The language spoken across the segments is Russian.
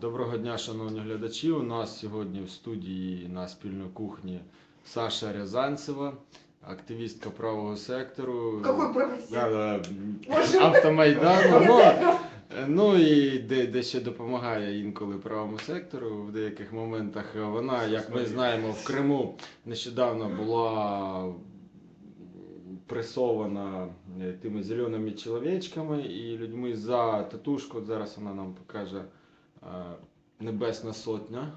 Доброго дня, шановні глядачі. У нас сьогодні в студії на спільної кухні Саша Рязанцева, активістка правого сектору. Какой правый автомайдану. Ну, ну і де, де ще допомагає інколи правому сектору в деяких моментах. Вона, як ми знаємо, в Криму нещодавно була пресована е, тими зеленими чоловічками і людьми за татушку. Зараз вона нам покаже Небесна Сотня.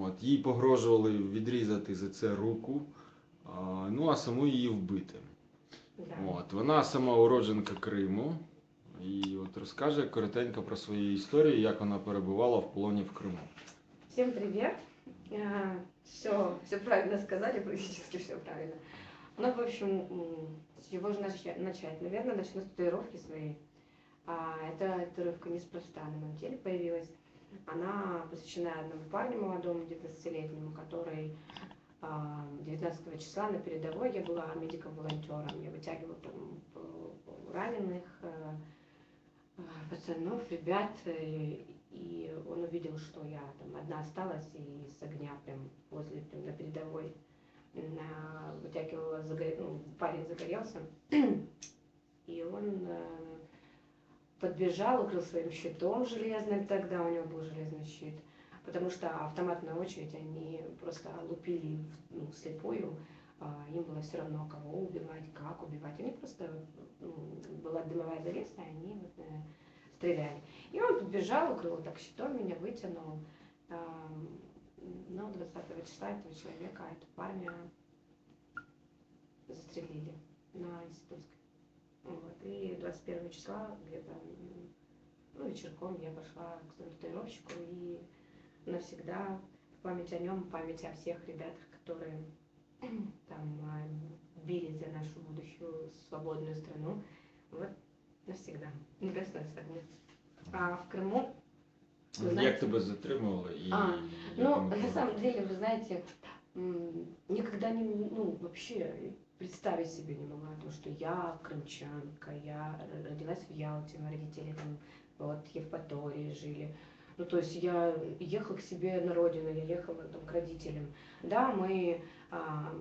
От, їй погрожували відрізати за це руку, а, ну а саму її вбити. От, вона сама уродженка Криму. І от розкаже коротенько про свою історію, як вона перебувала в полоні в Криму. Всем привет. Все, все правильно сказали, практически все правильно. Ну, в общем, с чего же начать? начать? Наверное, начну с татуировки своей. А, эта татуировка неспроста на моем теле появилась. Она посвящена одному парню молодому, 19-летнему, который а, 19 числа на передовой я была медиком-волонтером. Я вытягивала там э, раненых, э, э, пацанов, ребят. И он увидел, что я там одна осталась и с огня прям возле, прям на передовой на, вытягивала, загоре- ну, парень загорелся. И он подбежал, укрыл своим щитом железным, тогда у него был железный щит, потому что автоматная очередь, они просто лупили ну, вслепую, а, им было все равно, кого убивать, как убивать. Они просто, ну, была дымовая завеса, и они вот, э, стреляли. И он подбежал, укрыл так щитом, меня вытянул. Ам, Ну, 20 числа этого человека, этого парня застрелили на институтской. Вот. И 21 числа где-то ну, вечерком я пошла к своему татуировщику и навсегда в память о нем, память о всех ребятах, которые там а, бились за нашу будущую свободную страну. Вот навсегда. Небесная сотня. А в Крыму Як знаете- тебе затримували і А, в Ну, на самом деле, вы знаете, никогда не, ну, вообще представить себе не могла то, что я крымчанка, я родилась в Ялте, мои родители там вот в Евпатории жили. Ну, то есть я ехала к себе на родину, я ехала там к родителям. Да, мы а,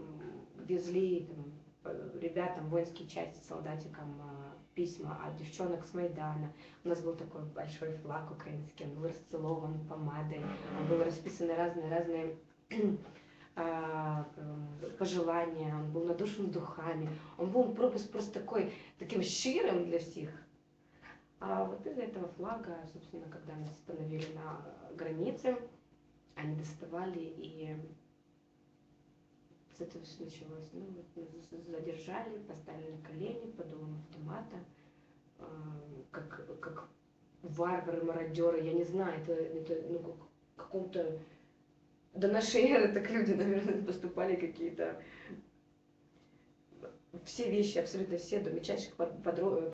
везли там, э, ребятам, воинские части, солдатикам а, письма от девчонок с Майдана. У нас был такой большой флаг украинский, он был расцелован помадой, он был расписаны разные-разные пожелания, он был надушен духами, он был просто, просто такой, таким щирым для всех. А вот из этого флага, собственно, когда нас остановили на границе, они доставали и с этого все началось. Ну, задержали, поставили на колени под дулом автомата, а, как, как варвары, мародеры, я не знаю, это, это ну, как каком-то до нашей эры так люди, наверное, поступали какие-то все вещи, абсолютно все, до мельчайших под- подро-